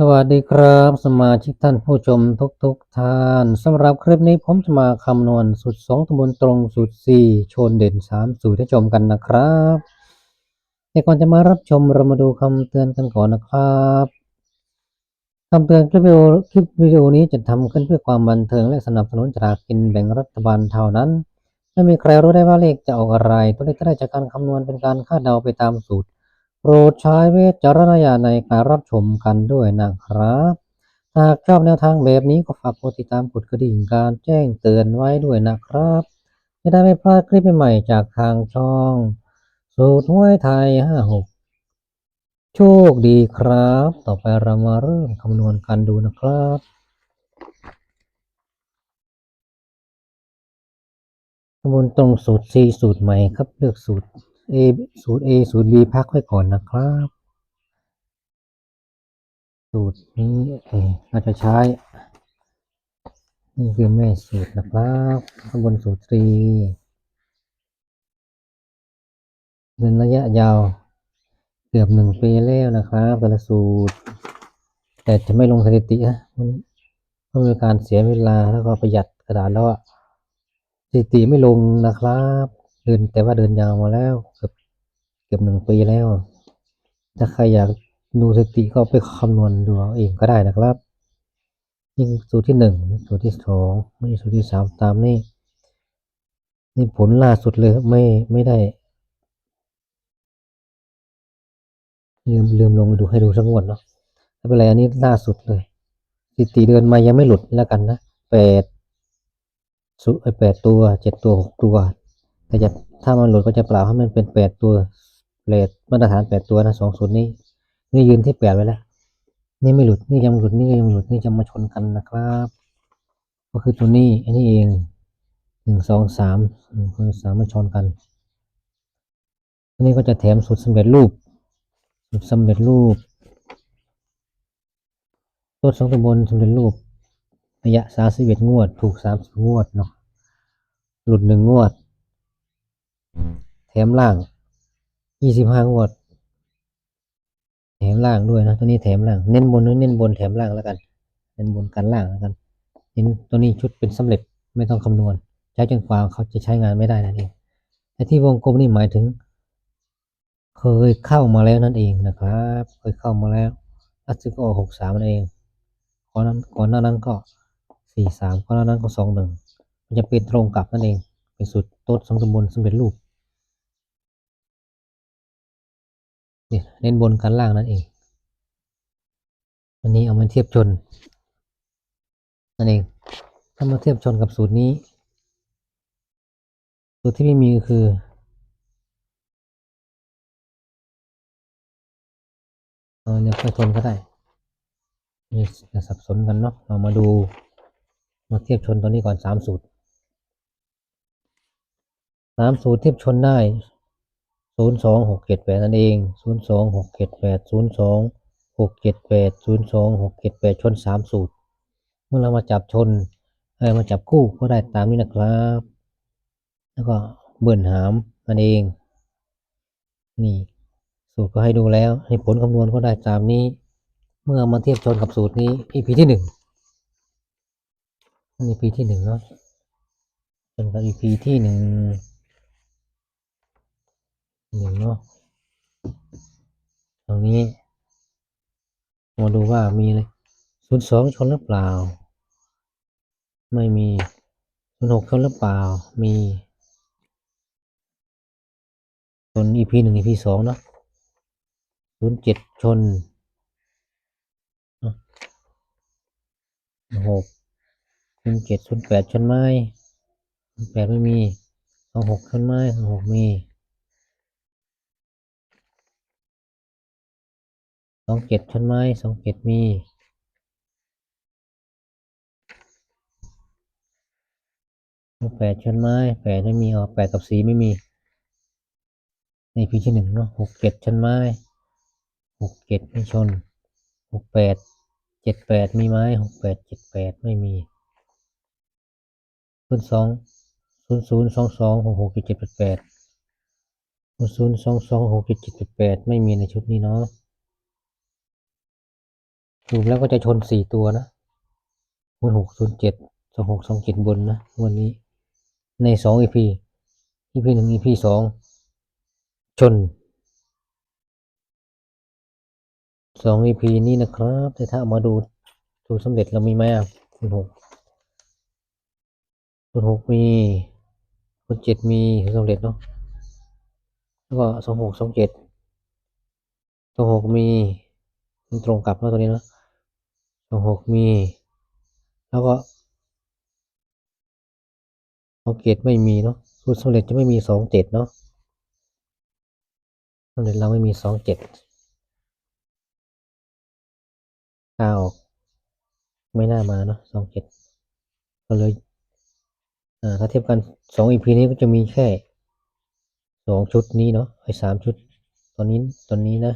สวัสดีครับ สมาชิกท่านผู้ชมทุกทุกๆท่านสำหรับคลิปนี้ผมจะมาคำนวณสูตรสองตำบลตรงสูตรสี่ชนเด่นสามสูตรให้ชมกันนะครับแต่ก่อนจะมารับชมเรามาดูคำเตือนกันก่อนนะครับคำเตือนคลิปวิดีโอคลิปวิดีโอนี้จะทำขึ้นเพื่อความบันเทิงและสนับสนุนจากกินแบ่งรัฐบาลเท่านั้น ไม่มีใครรู้ได้ว่าเลขจะออกอะไรตัวเลขที่ได้จากการคำนวณเป็นการคาดเดาไปตามสูตร ปรดใช้วิจารณญาณในการรับชมกันด้วยนะครับ หากชอบแนวทางแบบนี้ก็ฝากกดติดตามกดกระดิ่งการแจ้งเตือนไว้ด้วยนะครับจะได้ไม่พลาดคลิปใหม่ๆจากทางช่อง สูตรห้วยไทย 56 โชคดีครับ ต่อไปเรามาเริ่มคำนวณกันดูนะครับคำนวณตรงสูตร C สูตรใหม่ครับเลือกสูตร A สูตร A สูตร B พักไว้ก่อนนะครับ สูตรนี้เราจะใช้ นี่คือแม่สูตรนะครับข้างบนสูตรตรีเป็นระยะยาวเกือบหนึ่งปีแล้วนะครับแต่ละสูตร แต่จะไม่ลงสถิตินะมันเพราะมีการเสียเวลาแล้วก็ประหยัดกระดาษแล้วสถิติไม่ลงนะครับ เดินแต่ว่าเดินยาวมาแล้วเกือบเกือบหนึ่งปีแล้ว ถ้าใครอยากดูสถิติก็ไปคำนวณดูเอาเองก็ได้นะครับยิ่งสูตรที่หนึ่งสูตรที่สองนี่สูตรที่สามตามนี่นี่ผลล่าสุดเลยไม่ไม่ได้ลืมลืมลงมาดูให้ดูสักงวดเนาะไม่เป็นไรอันนี้ล่าสุดเลยสถิติเดือนมายังไม่หลุดแล้วกันนะแปดสุแปดตัวเจ็ดตัวหกตัว แต่จะถ้ามันหลุดก็จะเปล่าให้มันเป็นแปดตัวเลทมาตรฐานแปดตัวนะสองสูตรนี้ นี่ยืนที่แปดไว้แล้ว นี่ไม่หลุดนี่ยังหลุดนี่ยังหลุดนี่จะมาชนกันนะครับ ก็คือตัวนี้อันนี้เองหนึ่งสองสามหนึ่งสอสามมาชนกันอันนี้ก็จะแถมสูตรสำเร็จรูปสูตรสำเร็จรูปตัวสองตัวบนสำเร็จรูประยะสามสิบเอ็ดงวด ถูกสามสิบงวดเนาะหลุดหนึ่งงวด แถมล่างยี่สิบห้างวด แถมล่างด้วยนะ ตัวนี้แถมล่าง เน้นบนเน้นบนแถมล่างแล้วกัน เน้นบนกันล่างแล้วกัน เน้นตัวนี้ชุดเป็นสำเร็จไม่ต้องคำนวณ ใช้จนกว่าเขาจะใช้งานไม่ได้นั่นเองแต่ที่วงกลมนี่หมายถึง เคยเข้ามาแล้วนั่นเองนะครับ เคยเข้ามาแล้วอัตซึก็หกสามนั่นเองก่อนนั้นก่อนหน้านั้นก็สี่สามก่อนหน้านั้นก็สองหนึ่งมันจะเป็นตรงกับนั่นเอง เป็นสูตรโต๊ดสองตำบลสำเร็จรูป นี่เน้นบนกันล่างนั่นเอง อันนี้เอามาเทียบชนนั่นเอง ถ้ามาเทียบชนกับสูตรนี้ สูตรที่ไม่มีก็คือเออเนี่ยค่อยทนก็ได้นี่จะสับสนกันเนาะ เรามาดู มาเทียบชนตัวนี้ก่อนสามสูตรสามสูตรเทียบชนได้ ศูนย์สองหกเจ็ดแปดนั่นเองศูนย์สองหกเจ็ดแปดศูนย์สองหกเจ็ดแปดศูนย์สองหกเจ็ดแปดชนสามสูตร เมื่อเรามาจับชนเออมาจับคู่ก็ได้ตามนี้นะครับ แล้วก็เบิ่นหามนั่นเอง นี่สูตรก็ให้ดูแล้วให้ผลคำนวณก็ได้ตามนี้ เมื่อมาเทียบชนกับสูตรนี้ EP ที่หนึ่งนี่ EP ที่หนึ่งเนาะชนกับ EP ที่หนึ่ง หนึ่งเนาะตรงนี้ มาดูว่ามีเลยศูนย์สองชนหรือเปล่า ไม่มีศูนย์หกชนหรือเปล่า มีชน EP หนึ่ง EP สองเนาะศูนย์เจ็ดชนหกศูนย์เจ็ดศูนย์แปดชนไม้แปดไม่มีสองหกชนไม้สองหกมี สองเจ็ดชนไม้สองเจ็ดมีสองแปดชนไม้แปดไม่มีอ๋อแปดกับสีไม่มี ในพีที่หนึ่งเนาะหกเจ็ดชนไม้หกเจ็ดไม่ชนหกแปดเจ็ดแปดมีไหมหกแปดเจ็ดแปดไม่มีศูนย์สองศูนย์ศูนย์สองสองหกหกเจ็ดเจ็ดแปดแปดศูนย์สองสองหกเจ็ดเจ็ดแปดไม่มีในชุดนี้เนาะ รวมแล้วก็จะชนสี่ตัวนะบนหกศูนย์เจ็ดสองหกสองเจ็ดบนนะ วันนี้ ในสองอีพีอีพีหนึ่งอีพีสองชนสองอีพีนี้นะครับแต่ถ้าเอามาดูสูสำเร็จเรามีไหมอะคุณหกคุณหกมีคุณเจ็ดมีสูตรสำเร็จเนาะแล้วก็สองหกสองเจ็ดสองหกมีมันตรงกับเนาะตัวนี้เนาะ สองหกมี แล้วก็สองเจ็ดไม่มีเนาะสูตรสำเร็จจะไม่มีสองเจ็ดเนาะสำเร็จเราไม่มีสองเจ็ดกาออก ไม่น่ามาเนาะสองเจ็ดก็เลยอ่าถ้าเทียบกันสองอีพีนี้ก็จะมีแค่สองชุดนี้เนาะไอ้สามชุด ตอนนี้ตอนนี้นะ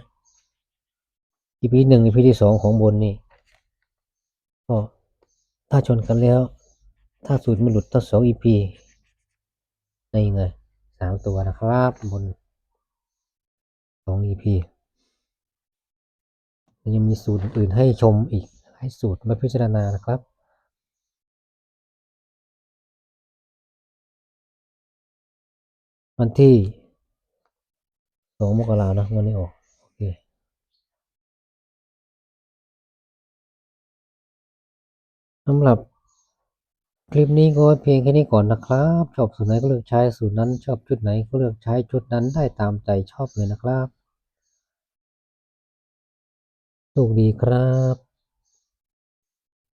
อีพีหนึ่งอีพีที่สองของบนนี่ ก็ถ้าชนกันแล้ว ถ้าสูตรไม่หลุดตั้งสองอีพีในไงสามตัวนะครับบนสองอีพียังมีสูตรอื่นให้ชมอีกให้สูตรมาพิจารณานะครับวันที่สองมกรานะวันนี้ออก สำหรับคลิปนี้ก็เพียงแค่นี้ก่อนนะครับ ชอบสูตรไหนก็เลือกใช้สูตรนั้น ชอบชุดไหนก็เลือกใช้ชุดนั้นได้ตามใจชอบเลยนะครับโชคดีครับ